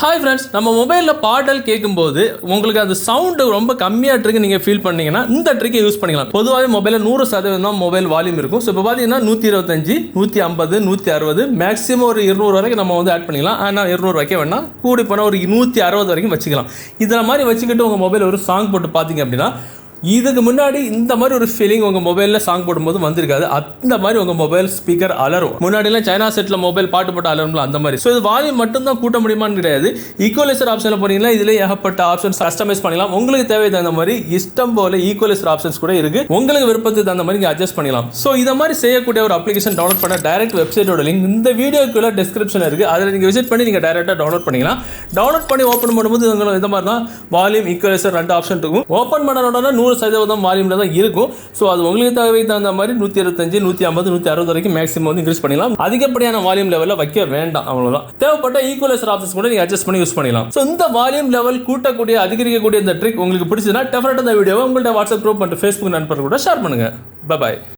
Hi friends நம்ம மொபைலில் பாடல் கேட்கும்போது உங்களுக்கு அது சவுண்டு ரொம்ப கம்மியாக இருக்கு நீங்கள் ஃபீல் பண்ணீங்கன்னா இந்த ட்ரிக்கை யூஸ் பண்ணிக்கலாம். பொதுவாகவே மொபைலில் நூறு சதவீதம் தான் மொபைல் வால்யூம் இருக்கும். ஸோ இப்போ பார்த்தீங்கன்னா நூற்றி இருபத்தஞ்சி நூற்றி ஐம்பது நூற்றி அறுபது மேக்ஸிமம் ஒரு இருநூறு வரைக்கும் நம்ம வந்து ஆட் பண்ணிக்கலாம். ஆனால் இருநூறு வைக்க வேணாம் கூடி போனால் ஒரு நூற்றி அறுபது வரைக்கும் வச்சுக்கலாம். இதில் மாதிரி வச்சுக்கிட்டு உங்கள் மொபைல் ஒரு சாங் போட்டு பார்த்தீங்க அப்படின்னா இதுக்கு முன்னாடி இந்த மாதிரி ஒரு ஃபீலிங் உங்கள் மொபைலில் சாங் போடும்போது வந்திருக்காது. அந்த மாதிரி உங்கள் மொபைல் ஸ்பீக்கர் அலரும். முன்னாடிலாம் சைனா செட்டில் மொபைல் பாட்டு போட்டு அலரும்ல அந்த மாதிரி. ஸோ இது வால்யூம் மட்டும் தான் கூட்ட முடியுமான்னு கிடையாது. ஈக்குவலைசர் ஆப்ஷனில் போனீங்கன்னா இதில் ஏகப்பட்ட ஆப்ஷன்ஸ் கஸ்டமைஸ் பண்ணலாம் உங்களுக்கு தேவை தகுந்த மாதிரி இஷ்டம் போல ஈக்குவலைசர் ஆப்ஷன்ஸ் கூட இருக்கு. உங்களுக்கு விருப்பத்துக்கு தகுந்த மாதிரி நீங்கள் அட்ஜஸ்ட் பண்ணிக்கலாம். ஸோ இதை மாதிரி செய்யக்கூடிய ஒரு அப்ளிகேஷன் டவுன்லோட் பண்ண டைரக்ட் வெப்சைட்டோட லிங்க் இந்த வீடியோக்குள்ள டிஸ்கிரிப்ஷன் இருக்கு. அதில் நீங்கள் விசிட் பண்ணி நீங்கள் டேரெக்டாக டவுன்லோட் பண்ணிக்கலாம். டவுன்லோட் பண்ணி ஓப்பன் பண்ணும்போது உங்களுக்கு இந்த மாதிரி தான் வால்யூம் ஈக்குவலைசர் ரெண்டு ஆப்ஷன் இருக்கும் ஓப்பன் பண்ண உடனே நூறு சதவீதம் வால்யூமில் தான் இருக்கும். ஸோ அது உங்களுக்கு தேவை தகுந்த மாதிரி நூற்றி இருபத்தஞ்சு நூற்றி ஐம்பது நூற்றி அறுபது வரைக்கும் மேக்ஸிமம் வந்து இன்க்ரீஸ் பண்ணிக்கலாம் அதிகப்படியான வால்யூம் லெவலில் வைக்க வேண்டாம் அவ்வளோதான் தேவைப்பட்ட ஈக்குவலைசர் ஆப்ஷன்ஸ் கூட நீங்கள் அட்ஜஸ்ட் பண்ணி யூஸ் பண்ணிக்கலாம் ஸோ இந்த வால்யூம் லெவல் கூட்டக்கூடிய அதிகரிக்கக்கூடிய இந்த ட்ரிக் உங்களுக்கு பிடிச்சதுன்னா டெஃபினட்டாக இந்த வீடியோவை உங்கள்ட்ட வாட்ஸ்அப் குரூப் மற்றும் ஃபேஸ்புக் நண்பர்கள் கூட ஷேர் பண்ணுங்க. பாய்